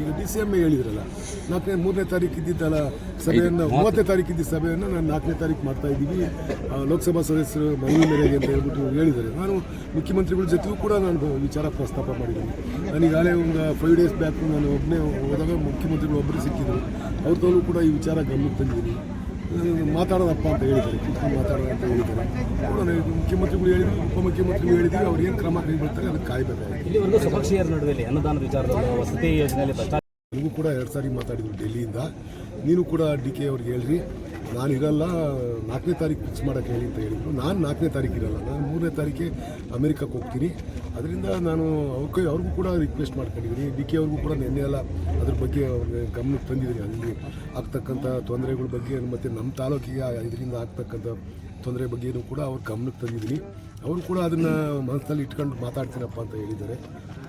ಈಗ D C M ಹೇಳಿದ್ರಲ್ಲ ನಾಲ್ಕನೇ ಮೂರನೇ ತಾರೀಕು ಇದ್ದಿದ್ದಲ್ಲ ಸಭೆಯನ್ನು ಮೂವತ್ತನೇ ತಾರೀಕು ಇದ್ದ ಸಭೆಯನ್ನು ನಾನು ನಾಲ್ಕನೇ ತಾರೀಕು ಮಾಡ್ತಾ ಇದ್ದೀವಿ. ಲೋಕಸಭಾ ಸದಸ್ಯರು ಮನವಿ ಮೇರೆಗೆ ಅಂತ ಹೇಳ್ಬಿಟ್ಟು ಹೇಳಿದ್ದಾರೆ. ನಾನು ಮುಖ್ಯಮಂತ್ರಿಗಳ ಜೊತೆಗೂ ಕೂಡ ನಾನು ವಿಚಾರ ಪ್ರಸ್ತಾಪ ಮಾಡಿದ್ದೀನಿ. ನನಗಾಗಲೇ ಒಂದು ಫೈವ್ ಡೇಸ್ ಬ್ಯಾಕ್ ನಾನು ಒಬ್ಬನೇ ಹೋದಾಗ ಮುಖ್ಯಮಂತ್ರಿಗಳು ಒಬ್ಬರು ಸಿಕ್ಕಿದ್ರು. ಅವ್ರದಲ್ಲೂ ಕೂಡ ಈ ವಿಚಾರ ಗಮನಕ್ಕೆ ತಂದಿದ್ದೀನಿ. ಮಾತಾಡೋದಪ್ಪ ಅಂತ ಹೇಳಿದ್ದಾರೆ. ಕೂತ್ಕೊಂಡು ಮಾತಾಡೋದು ಅಂತ ಹೇಳಿದ್ದಾರೆ. ನೋಡೋಣ ಮುಖ್ಯಮಂತ್ರಿಗಳು ಹೇಳಿದ್ರು ಉಪಮುಖ್ಯಮಂತ್ರಿಗಳು ಹೇಳಿದ್ರು ಅವ್ರು ಏನು ಕ್ರಮ ಕೈಗೊಳ್ತಾರೆ ಅದಕ್ಕೆ ಕಾಯಬೇಕಾಗಿದೆ ಇಲ್ಲಿವರೆಗೂ ಸ್ವಪಕ್ಷೀಯರ ನಡುವೆ ಅನ್ನದಾನದ ವಿಚಾರದಲ್ಲಿ ವಸತಿ ಯೋಜನೆಯಲ್ಲಿ ಭ್ರಷ್ಟಾಚಾರ ಕೂಡ ಎರಡು ಸಾರಿ ಮಾತಾಡಿದ್ರು ಡೆಲ್ಲಿಯಿಂದ. ನೀನು ಕೂಡ ಡಿ ಕೆ ಅವ್ರಿಗೆ ಹೇಳ್ರಿ. ನಾನು ಇರಲ್ಲ ನಾಲ್ಕನೇ ತಾರೀಕು ಫಿಕ್ಸ್ ಮಾಡೋಕ್ಕೆ ಹೇಳಿ ಅಂತ ಹೇಳಿದ್ರು. ನಾನು ನಾಲ್ಕನೇ ತಾರೀಕು ಇರಲ್ಲ, ನಾನು ಮೂರನೇ ತಾರೀಕೆ ಅಮೆರಿಕಕ್ಕೆ ಹೋಗ್ತೀನಿ. ಅದರಿಂದ ನಾನು ಅವ್ರಿಗೆ ಅವ್ರಿಗೂ ಕೂಡ ರಿಕ್ವೆಸ್ಟ್ ಮಾಡ್ಕೊಂಡಿದ್ದೀನಿ. ಡಿ ಕೆ ಅವ್ರಿಗೂ ಕೂಡ ನಿನ್ನೆ ಎಲ್ಲ ಅದ್ರ ಬಗ್ಗೆ ಅವ್ರಿಗೆ ಗಮನಕ್ಕೆ ತಂದಿದ್ದೀನಿ. ಅಲ್ಲಿ ಆಗ್ತಕ್ಕಂಥ ತೊಂದರೆಗಳ ಬಗ್ಗೆ ಮತ್ತು ನಮ್ಮ ತಾಲೂಕಿಗೆ ಇದರಿಂದ ಆಗ್ತಕ್ಕಂಥ ತೊಂದರೆ ಬಗ್ಗೆನೂ ಕೂಡ ಅವ್ರ ಗಮನಕ್ಕೆ ತಂದಿದ್ದೀನಿ. ಅವರು ಕೂಡ ಅದನ್ನು ಮನಸ್ಸಲ್ಲಿ ಇಟ್ಕೊಂಡು ಮಾತಾಡ್ತೀನಪ್ಪ ಅಂತ ಹೇಳಿದ್ದಾರೆ.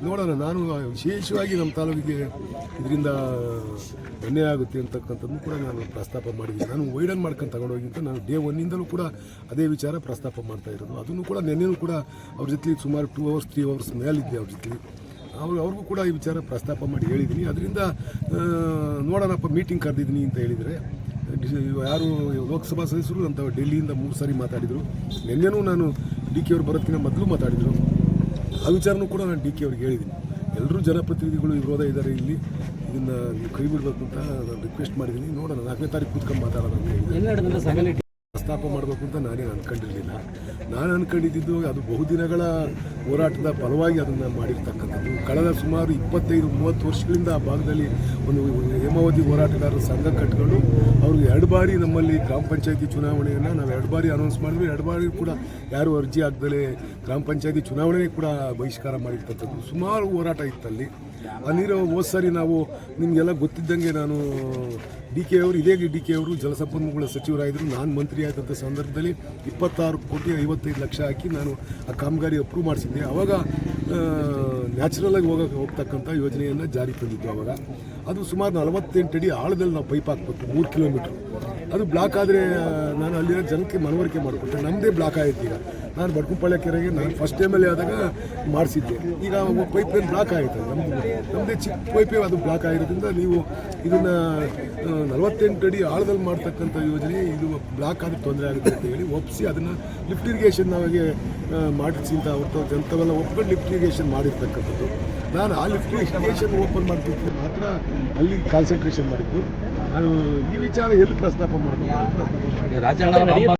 ನೋಡೋಣ, ನಾನು ವಿಶೇಷವಾಗಿ ನಮ್ಮ ತಾಲೂಕಿಗೆ ಇದರಿಂದ ಬೆನ್ನೆ ಆಗುತ್ತೆ ಅಂತಕ್ಕಂಥದ್ದು ಕೂಡ ನಾನು ಪ್ರಸ್ತಾಪ ಮಾಡಿದ್ದೀನಿ. ನಾನು ವೈಡನ್ ಮಾಡ್ಕೊಂಡು ತಗೊಂಡೋಗಿಂತ ನಾನು ಡೇ ಒನ್ನಿಂದಲೂ ಕೂಡ ಅದೇ ವಿಚಾರ ಪ್ರಸ್ತಾಪ ಮಾಡ್ತಾ ಇರೋದು. ಅದನ್ನು ಕೂಡ ನೆನ್ನೆನೂ ಕೂಡ ಅವ್ರ ಜೊತೆ ಸುಮಾರು ಟೂ ಅವರ್ಸ್ ತ್ರೀ ಅವರ್ಸ್ ಮೇಲಿದ್ದೆ ಅವ್ರ ಜೊತೆ ಅವ್ರು, ಅವ್ರಿಗೂ ಕೂಡ ಈ ವಿಚಾರ ಪ್ರಸ್ತಾಪ ಮಾಡಿ ಹೇಳಿದ್ದೀನಿ. ಅದರಿಂದ ನೋಡೋಣಪ್ಪ ಮೀಟಿಂಗ್ ಕರೆದಿದ್ದೀನಿ ಅಂತ ಹೇಳಿದರೆ ಯಾರು ಲೋಕಸಭಾ ಸದಸ್ಯರು ಅಂತ ಡೆಲ್ಲಿಯಿಂದ ಮೂರು ಸಾರಿ ಮಾತಾಡಿದರು. ನಿನ್ನೆನೂ ನಾನು ಡಿ ಕೆ ಅವ್ರು ಬರೋದಕ್ಕಿಂತ ಮೊದಲು ಮಾತಾಡಿದರು. ಆ ವಿಚಾರನೂ ಕೂಡ ನಾನು ಡಿ ಕೆ ಅವ್ರಿಗೆ ಹೇಳಿದ್ದೀನಿ. ಎಲ್ಲರೂ ಜನಪ್ರತಿನಿಧಿಗಳು ವಿರೋಧ ಇದ್ದಾರೆ ಇಲ್ಲಿ. ಇದನ್ನು ಕೈ ಬಿಡಬೇಕು ಅಂತ ನಾನು ರಿಕ್ವೆಸ್ಟ್ ಮಾಡಿದ್ದೀನಿ. ನೋಡೋಣ, ನಾಲ್ಕನೇ ತಾರೀಕು ಕೂತ್ಕೊಂಡು ಮಾತಾಡೋಣ ಪ್ರಸ್ತಾಪ ಮಾಡಬೇಕು ಅಂತ ನಾನೇನು ಅಂದ್ಕೊಂಡಿರಲಿಲ್ಲ ನಾನು ಅಂದ್ಕೊಂಡಿದ್ದು ಅದು ಬಹುದಿನಗಳ ಹೋರಾಟದ ಫಲವಾಗಿ ಅದನ್ನು ಮಾಡಿರ್ತಕ್ಕಂಥದ್ದು. ಕಳೆದ ಸುಮಾರು ಇಪ್ಪತ್ತೈದು, ಮೂವತ್ತು ವರ್ಷಗಳಿಂದ ಆ ಭಾಗದಲ್ಲಿ ಒಂದು ಹೇಮಾವತಿ ಹೋರಾಟಗಾರರ ಸಂಘ ಕಟ್ಕೊಂಡು ಅವ್ರಿಗೆ ಎರಡು ಬಾರಿ ನಮ್ಮಲ್ಲಿ ಗ್ರಾಮ ಪಂಚಾಯತಿ ಚುನಾವಣೆಯನ್ನು ನಾವು ಎರಡು ಬಾರಿ ಅನೌನ್ಸ್ ಮಾಡಿದ್ವಿ. ಎರಡು ಬಾರಿ ಕೂಡ ಯಾರು ಅರ್ಜಿ ಹಾಕ್ದಲೇ ಗ್ರಾಮ ಪಂಚಾಯತಿ ಚುನಾವಣೆ ಕೂಡ ಬಹಿಷ್ಕಾರ ಮಾಡಿರ್ತಕ್ಕಂಥದ್ದು. ಸುಮಾರು ಹೋರಾಟ ಇತ್ತಲ್ಲಿ. ಆ ನೀರು ಹೋದ ನಾವು ನಿಮಗೆಲ್ಲ ಗೊತ್ತಿದ್ದಂಗೆ ನಾನು ಡಿ ಕೆ ಅವರು, ಇದೇ ಡಿ ಕೆ ಅವರು ಜಲಸಂಪನ್ಮೂಲ ಸಚಿವರಾಗಿದ್ದರು ನಾನು ಮಂತ್ರಿ ಆದಂಥ ಸಂದರ್ಭದಲ್ಲಿ ಇಪ್ಪತ್ತಾರು ಕೋಟಿ ಐವತ್ತೈದು ಲಕ್ಷ ಹಾಕಿ ನಾನು ಆ ಕಾಮಗಾರಿ ಅಪ್ರೂವ್ ಮಾಡಿಸಿದ್ದೆ. ಆವಾಗ ನ್ಯಾಚುರಲಾಗಿ ಹೋಗೋಕ್ಕೆ ಹೋಗ್ತಕ್ಕಂಥ ಯೋಜನೆಯನ್ನು ಜಾರಿ ತಂದಿದ್ದು ಆವಾಗ ಅದು ಸುಮಾರು ನಲವತ್ತೆಂಟು ಅಡಿ ಆಳದಲ್ಲಿ ನಾವು ಪೈಪ್ ಹಾಕ್ಬೇಕು, ಮೂರು ಕಿಲೋಮೀಟ್ರ್. ಅದು ಬ್ಲಾಕ್ ಆದರೆ ನಾನು ಅಲ್ಲಿರೋ ಜನಕ್ಕೆ ಮನವರಿಕೆ ಮಾಡಿಕೊಟ್ಟೆ. ನಮ್ಮದೇ ಬ್ಲಾಕ್ ಆಯಿತು ಈಗ. ನಾನು ಬಡ್ಕುಂಪಾಳ್ಯ ಕೆರೆಗೆ ನಾನು ಫಸ್ಟ್ ಟೈಮಲ್ಲಿ ಆದಾಗ ಮಾಡಿಸಿದ್ದೆ. ಈಗ ಪೈಪ್ ಲೈನ್ ಬ್ಲಾಕ್ ಆಯಿತು ನಮ್ಮದು ನಮ್ಮದೇ ಚಿಕ್ಕ ಪೈಪೇ ಅದು ಬ್ಲಾಕ್ ಆಗಿರೋದ್ರಿಂದ ನೀವು ಇದನ್ನು ನಲವತ್ತೆಂಟು ಅಡಿ ಆಳದಲ್ಲಿ ಮಾಡ್ತಕ್ಕಂಥ ಯೋಜನೆ ಇದು ಬ್ಲಾಕ್ ಆದ್ರೆ ತೊಂದರೆ ಆಗುತ್ತೆ ಅಂತ ಹೇಳಿ ಒಪ್ಪಿಸಿ ಅದನ್ನು ಲಿಫ್ಟ್ ಇರಿಗೇಷನ್ ನಮಗೆ ಮಾಡಿಸಿ ಅಂತ ಅವ್ರು ಜನತೆಲ್ಲ ಒಪ್ಕೊಂಡು ಲಿಫ್ಟ್ ಇರಿಗೇಷನ್ ಮಾಡಿರ್ತಕ್ಕಂಥದ್ದು. ನಾನು ಆ ಲಿಫ್ಟ್ ಇರಿಗೇಷನ್ ಓಪನ್ ಮಾಡಿಬಿಟ್ಟು ಮಾತ್ರ ಅಲ್ಲಿ ಕಾನ್ಸಂಟ್ರೇಷನ್ ಮಾಡಿದ್ದು. ನಾನು ಈ ವಿಚಾರ ಎಲ್ಲಿ ಪ್ರಸ್ತಾಪ ಮಾಡಬೇಕು?